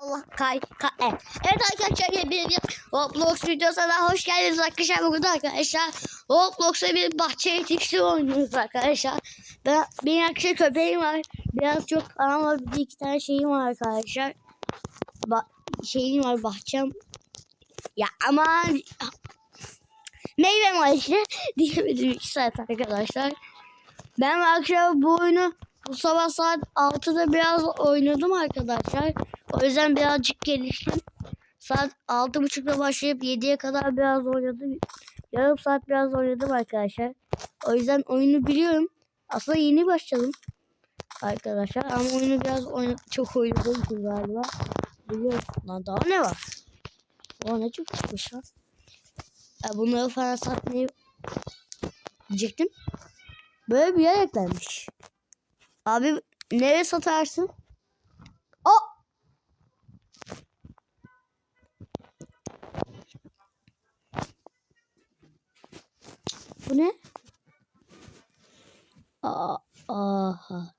Allah kay kay. Evet, evet arkadaşlar yeni bir Roblox videosuna hoş geldiniz arkadaşlar. Bugün arkadaşlar Roblox'ta bir bahçe yetiştirme oynuyoruz arkadaşlar. Ben, benim arkadaşlar köpeğim var. Biraz çok ama bir iki tane şeyim var arkadaşlar. Ba şeyim var bahçem. Ya ama meyve var işte. Diyemedim iki saat arkadaşlar. Ben akşam bu oyunu bu sabah saat 6'da biraz oynadım arkadaşlar. O yüzden birazcık geliştim. Saat 6.30'da başlayıp 7'ye kadar biraz oynadım. Yarım saat biraz oynadım arkadaşlar. O yüzden oyunu biliyorum. Aslında yeni başladım arkadaşlar. Ama oyunu biraz oyna çok oynadım galiba. Biliyorum. Lan daha ne var? O ne çok çıkmış lan. Ya bunları falan satmayı diyecektim. Böyle bir yer eklenmiş. Abi nereye satarsın? O Bu ne? Aa, aha.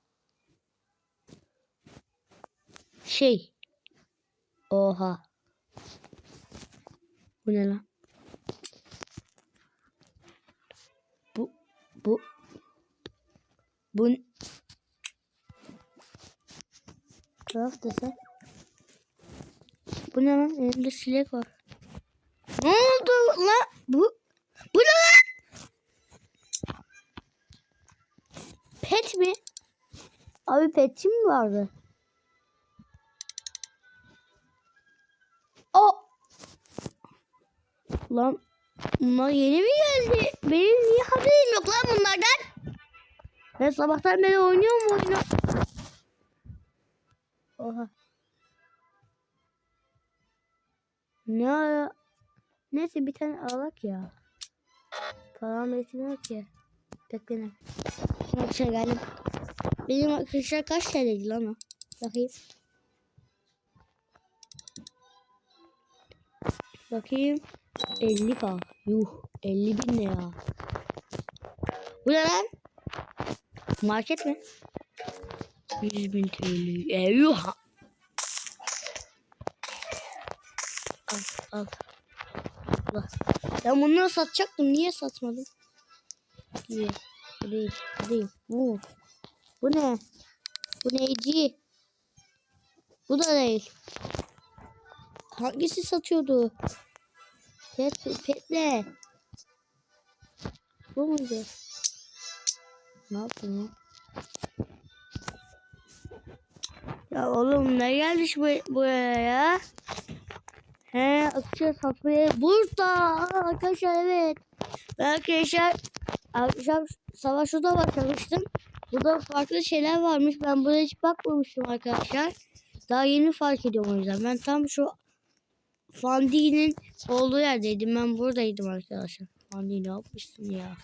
Şey. Oha. Bu ne lan? Bu bu bu Craft dese. Bu ne lan? Elimde silek var. Ne oldu lan? Bu bu ne lan? Pet mi? Abi petim mi vardı? O Lan bunlar yeni mi geldi? Benim niye haberim yok lan bunlardan? Ben sabahtan beri oynuyorum oyunu. Oha. Ne ara? Neyse bir tane alak ya. Param yetmiyor ki. Bekleyin. Arkadaşlar geldim. Benim arkadaşlar kaç TL'ydi lan o? Bakayım. Bakayım. 50 k. Yuh. 50 bin ne ya? Bu ne lan? Market mi? 100 bin TL. E, yuh. Al al. Allah. Ben bunları satacaktım. Niye satmadım? Değil. Bu değil. Bu değil. Bu. Bu ne? Bu neyci? Bu da değil. Hangisi satıyordu? Pet, pet ne? Bu muydu? Ne yaptın ya? Ya oğlum ne gelmiş bu, buraya ya? He akışa satmaya burada arkadaşlar evet. Ben arkadaşlar akşam sabah şurada başlamıştım. Burada farklı şeyler varmış. Ben buraya hiç bakmamıştım arkadaşlar. Daha yeni fark ediyorum o yüzden. Ben tam şu Fandi'nin olduğu yerdeydim. Ben buradaydım arkadaşlar. Fandi ne yapmışsın ya?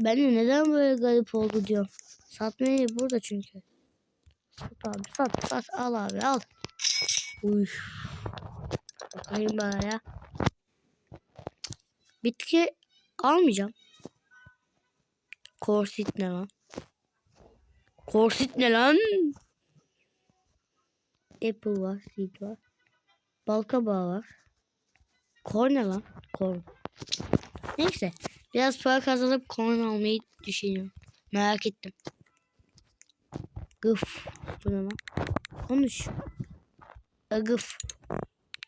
Ben de neden böyle garip oldu diyorum. Satmaya burada çünkü. Sat abi sat sat al abi al. Uyuş. Bakayım bana ya. Bitki almayacağım. Korsit ne lan? Korsit ne lan? Apple var, seed var. Balkabağı var. Korn ne lan? Korn. Neyse. Biraz para kazanıp korn almayı düşünüyorum. Merak ettim. Gıf. Bu ne lan? Konuş. Gıf.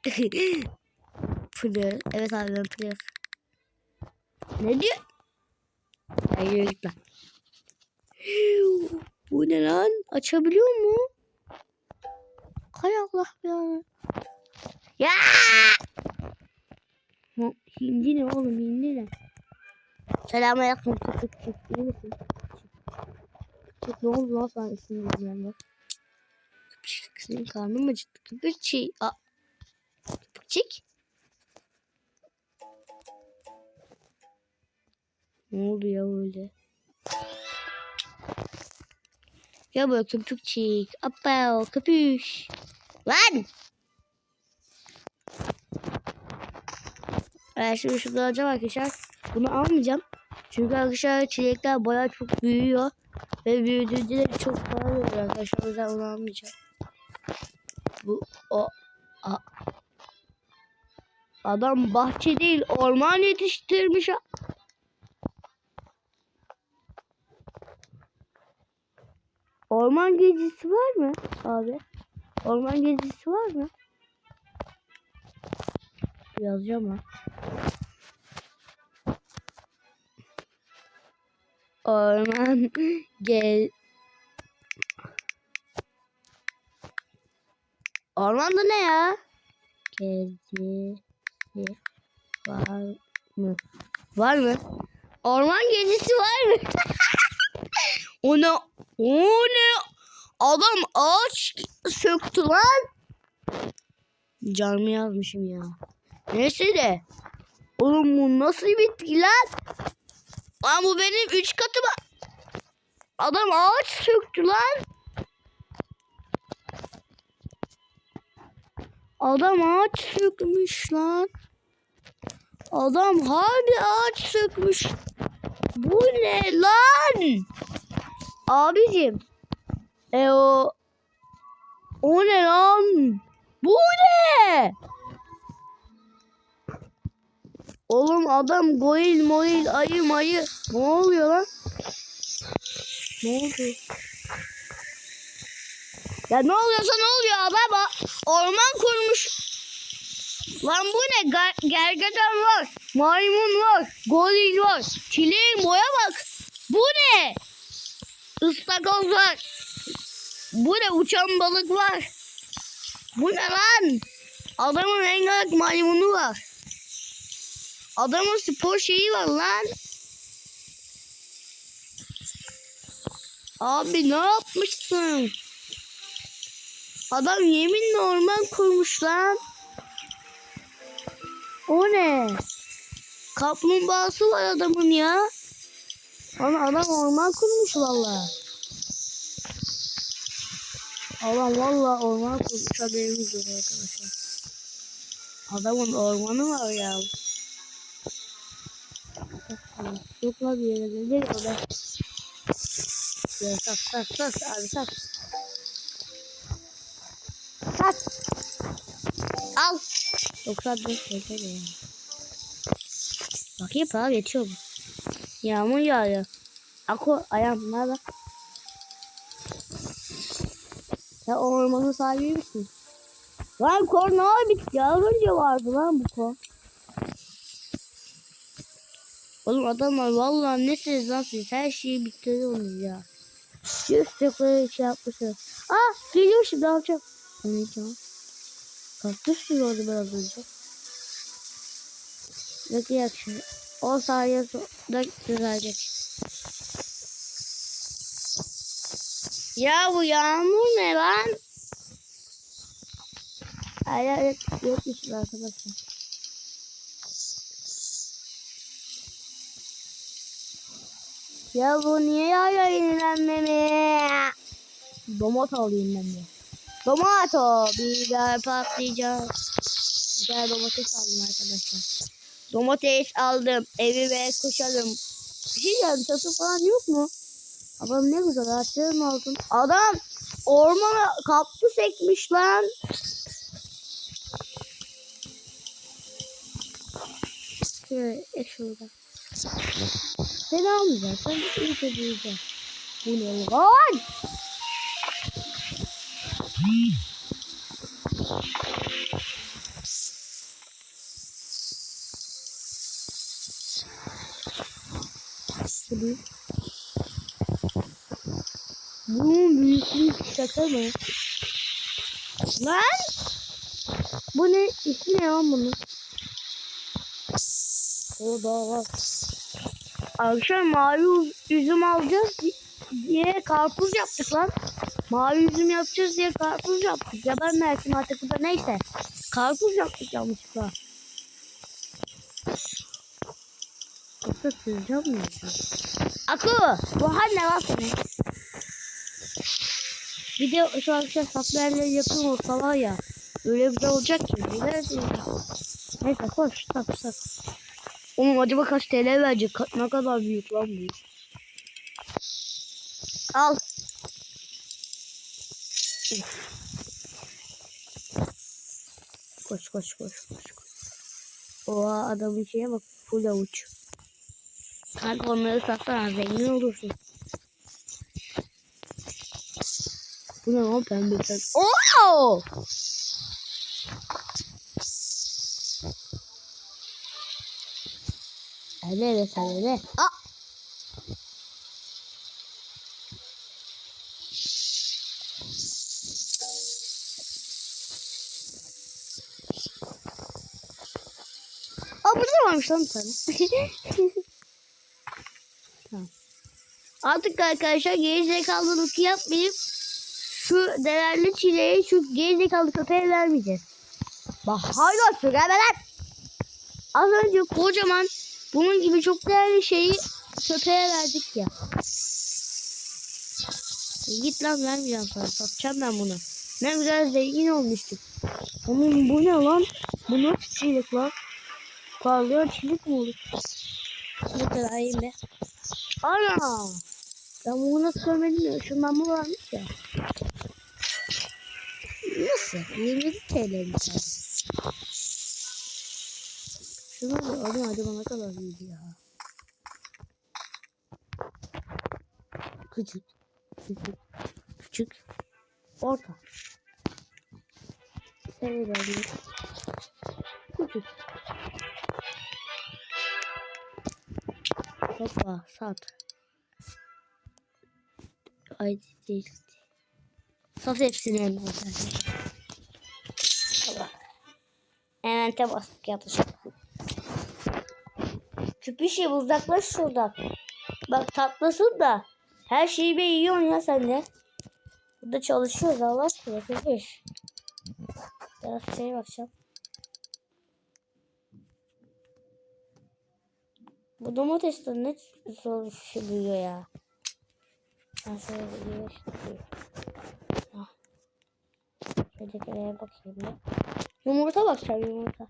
player. Evet abi ben player. Ne diyor? Hayır git lan. Bu ne lan? Açabiliyor mu? Hay Allah ya. Ya! Hindi ne oğlum hindi ne? Selamünaleyküm iyi? Küçük ne oldu lan sana ismini bilmiyorum Küçük senin karnın mı acıktı? Küçük. Aa. Küçük. Ne oldu ya öyle? Ya böyle köpükçik. Appa köpüş. Lan! Evet şimdi şurada alacağım arkadaşlar. Bunu almayacağım. Çünkü arkadaşlar çilekler bayağı çok büyüyor. Ve büyüdüğünde de çok para veriyor arkadaşlar. O yüzden onu almayacağım. Bu o a- adam bahçe değil orman yetiştirmiş. ha- Orman gezisi var mı abi? Orman gezisi var mı? Yazacağım ha. Orman gez Ormanda ne ya? Gezisi var mı? Var mı? Orman gezisi var mı? o ne? O ne? Adam ağaç söktü lan. Canımı yazmışım ya. Neyse de. Oğlum bu nasıl bitki lan? Lan bu benim üç katım. Adam ağaç söktü lan. Adam ağaç sökmüş lan. Adam harbi ağaç sökmüş. Bu ne lan? Abicim. E o o ne lan? Bu ne? Oğlum adam goil moil ayı mayı. Ne oluyor lan? Ne oldu? Ya ne oluyorsa ne oluyor baba? Orman kurmuş. Lan bu ne? Ger- gergedan var. Maymun var. Goril var. Çileğin boya bak. Bu ne? Istakoz var. Bu ne? Uçan balık var. Bu ne lan? Adamın rengarenk maymunu var. Adamın spor şeyi var lan. Abi ne yapmışsın? Adam yeminle orman kurmuş lan. O ne? Kaplumbağası var adamın ya. Ama adam orman kurmuş valla. Adam valla orman kurmuş haberimiz yok arkadaşlar. Adamın ormanı var ya. Yok lan bir yere gelir o da. Ya sat sat sat abi sat. Sat. Al. 94 yeter ya. Bakayım para geçiyor mu? Yağmur yağıyor. Ako ayağım nerede? Ya ormanın sahibi misin? Lan kor ne var bitti ya? Az önce vardı lan bu kor. Oğlum adamlar vallahi ne siz lan siz her şeyi bitiriyorsunuz ya. Yüz tekrar şey yapmışsın. Ah geliyor şimdi alacağım. Oynayacağım. Kaktüs mü gördüm ben az önce? Bekleyin şimdi. 10 saniye sonra düzelecek. Ya bu yağmur ne lan? Hayır evet yokmuş arkadaşlar. Ya bu niye yağıyor yenilenmemi? Domat alayım ben de. Domato, biber patlayacak. Tane domates aldım arkadaşlar. Domates aldım. Evime koşalım. Bir şey diyeceğim. Çatı falan yok mu? Adam ne güzel ağaçların altın. Adam ormana kaktüs ekmiş lan. Şöyle ek şurada. Seni almayacağım. Sen bir şey diyeceğim. Bu ne lan? Şurayı. Bunun büyüklüğü şaka mı? Lan! Bu ne? İsmi ne lan bunun? O da var. Akşam mavi üzüm alacağız diye karpuz yaptık lan. Mavi üzüm yapacağız diye karpuz yaptık. Ya ben Mersin artık bu da neyse. Karpuz yaptık yanlışlıkla. Yoksa süreceğim mi? Akı! Bu hal ne lan senin? Bir de şu akşam saplı yerleri yakın olsa var ya. Öyle bir de olacak ki. Ya. Neyse koş sak sak. Oğlum acaba kaç TL verecek? Ne kadar büyük lan bu? Al. Koş koş koş koş. koş. Oha adamın şeye bak full avuç. Kanka onları satsana zengin olursun. Bu ne lan pembe pembe. Oo! Hele hele sen hele. Aa! Aa burada da varmış lan tane. tamam. Artık arkadaşlar gerizekalılık yapmayıp şu değerli çileyi şu gerizekalı köpeğe vermeyeceğiz. Bak hala söylemeler. Az önce kocaman bunun gibi çok değerli şeyi köpeğe verdik ya. Git lan vermeyeceğim sana. Satacağım ben bunu. Ne güzel zengin olmuştuk. Onun bu ne lan? Bu nasıl çilik lan? Parlayan çilik mi olur? Ne kadar iyi be. Ana! Ben bunu nasıl görmedim ya. Şundan mı varmış ya? Nasıl? 27 TL mi sadece? Şunu alayım hadi bana kadar büyüdü ya. Küçük. Küçük. Küçük. Orta. Alayım. Küçük. Hoppa sat. Ay değil. Sat hepsini hemen. Allah. Hemen te bastık yapacak. Küpüşü uzaklaş şuradan. Bak tatlısın da. Her şeyi be yiyorsun ya sen de. Burada çalışıyoruz Allah aşkına. Küpüş. Biraz şeye bakacağım. Bu domatesler ne zor şey büyüyor ya. Ben şöyle bir iyileştireyim. Ah. Şöyle bakayım ya. Yumurta bakacağım yumurta.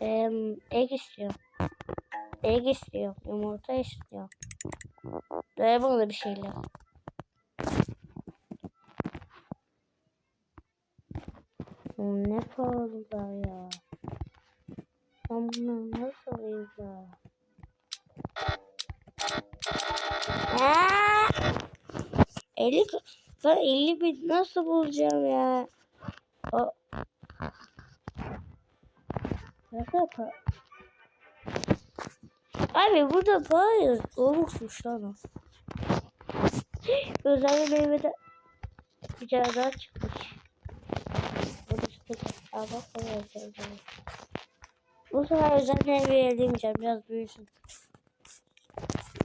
Ee, egg istiyor. Egg istiyor. Yumurta istiyor. Böyle bana bir şeyler. Ne pahalılar ya. Ben bunu nasıl alacağım? Aa! 50 ben 50 bin nasıl bulacağım ya? O Nasıl para? Abi burada para olmuşmuş lan o. Özel meyvede bir tane daha çıkmış. Çıkmış. Aa bak bana özel. Bu sefer özel meyve edemeyeceğim. Biraz büyüsün.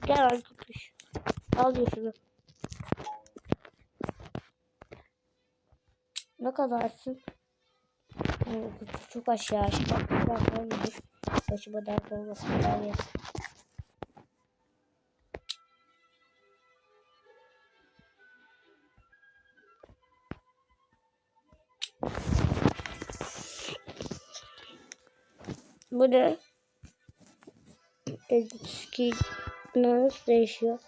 Gel lan köpüş. Al diyor şunu. Ne kadarsın? Çok aşağı aşağı. Bak olmuyor. Başıma dert olmasın. diye. Bu ne? Eski nasıl değişiyor?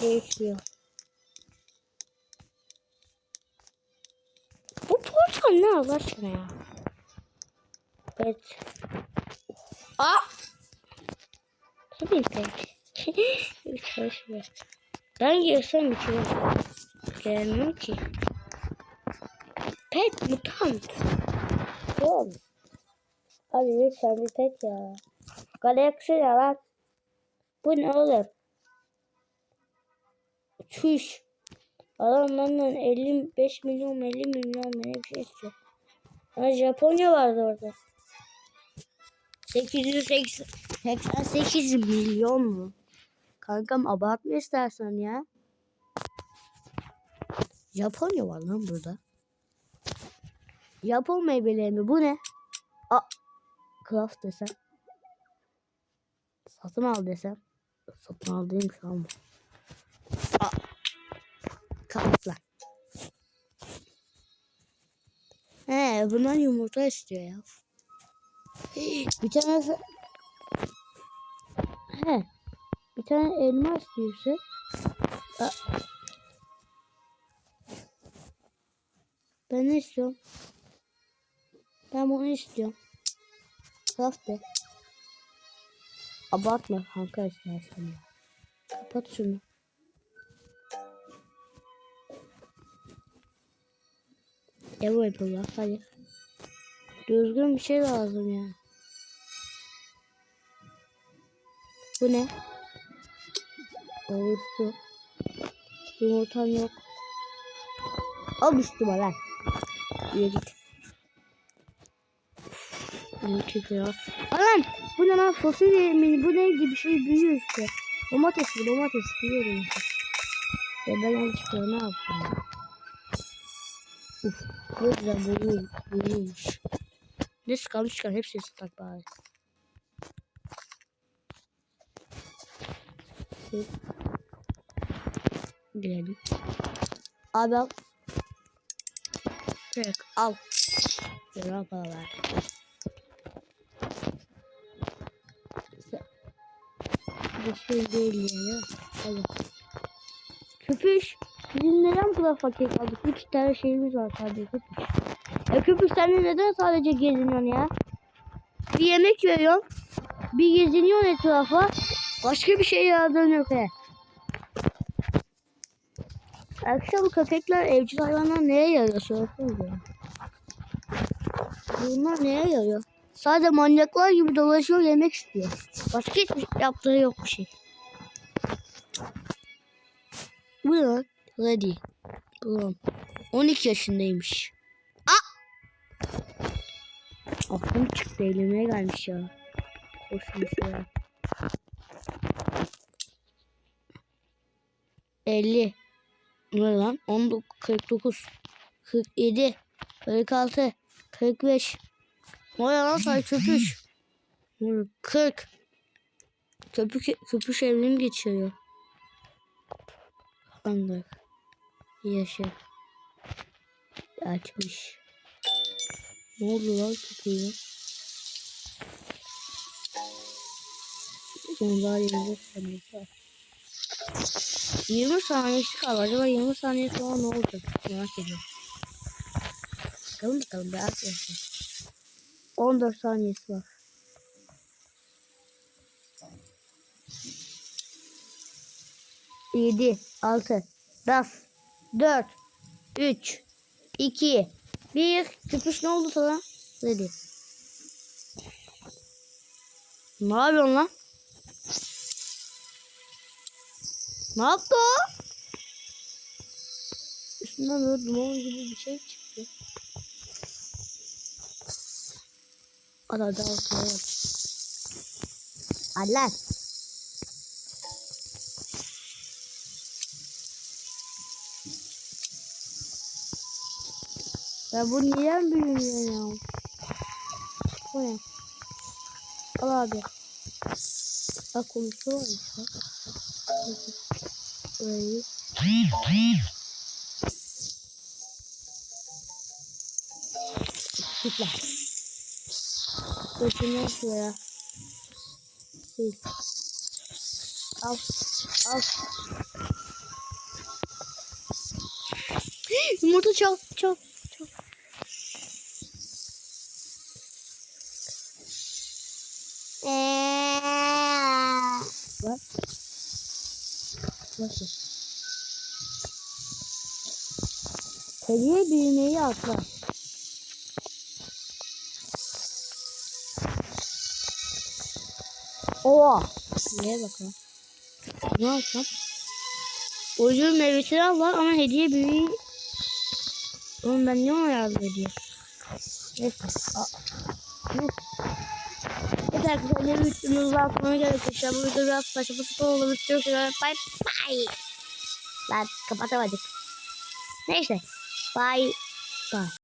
Değişiyor. Bu portal ne Allah aşkına ya? Evet. Aa! Tabii pek. Çalışmıyor. Ben girsem içine. Gelmem ki. Pet mutant. Oğlum. Hadi lütfen bir pet ya. Galaxy ne lan? Bu ne oğlum? Çüş. Adam benden 55 milyon 50 milyon ne bir şey istiyor. Ha, Japonya vardı orada. 888 milyon mu? Kankam abartma istersen ya. Japonya var lan burada. Japon meyveleri mi? Bu ne? A Craft desem. Satın al desem. Satın aldığım şu an bu. A Craftlar. He bunlar yumurta istiyor ya. Bir tane He. Bir tane elma istiyorsa. Ben ne istiyorum? Ben bunu istiyorum. De. Abartma kanka istersen. Kapat şunu. Evo yapıyorlar hadi. Düzgün bir şey lazım ya. Bu ne? Olurdu. Yumurtam yok. Al üstüme lan. Yürü git. Çekiyor. Anam bu ne lan fasulye mi? Bu ne gibi şey büyüyor işte. Domates bu domates biliyorum. Ya ben yanlışlıkla ne yaptım ya? Uf ne güzel büyüyor, büyüyormuş. Ne sıkalım çıkar hepsini sıkak bari. Girelim. Abi al. Direkt al. Lira para ver. Bu şey değil ya. Hadi. Köpüş. Bizim neden bu kadar fakir kaldık? Üç tane şeyimiz var sadece köpüş. Ya köpüş neden sadece geziniyorsun ya? Bir yemek veriyorsun. Bir geziniyorsun etrafa. Başka bir şey yaradığın yok he. Arkadaşlar bu köpekler evcil hayvanlar neye yarıyor? Sorsanıza. ya. Bunlar neye yarıyor? Sadece manyaklar gibi dolaşıyor yemek istiyor. Başka hiçbir yaptığı yok bir şey. Bu ne? Ready. Ulan. 12 yaşındaymış. Aa! Aklım çıktı elime gelmiş ya. Hoşmuş ya. 50. Ne lan? 19, 49, 47, 46, 45. Vay lan say köpüş. 40. Köpük, köpüş evrim geçiyor. Hangi? Yaşı. Açmış. Ne oldu lan köpeğe? Bunlar 20 saniye var. 20 saniyesi kaldı. Acaba 20 saniye sonra ne olacak? Merak ediyorum. Bakalım bakalım merak ediyorum. 14 saniyesi var. Yedi, altı, das. 4, 3, 2, 1. Köpüş ne oldu sana? Dedi. Ne yapıyorsun lan? Ne yaptı o? Üstünden böyle duman gibi bir şey çıktı. Ana da Allah. Ya bu niye büyümüyor ya? Bu ne? Al abi. Bak konuşuyormuş bak. Böyle. Git lan. Götürme şuraya. Sil. Al. Al. Yumurta çal. Çal. Çal. Bak. Nasıl? Hediye büyümeyi atla. Oha. Neye bakalım. Ne alsam? Ucuz meyvesini al var ama hediye büyüğü. Oğlum ben niye ona yardım ediyorum? Neyse. Evet arkadaşlar yeni videomuz var. Sonra geldik arkadaşlar. Bu video biraz saçma sapan oldu. Görüşürüz. Bye bye. Lan kapatamadık. Neyse. Bye. Bye.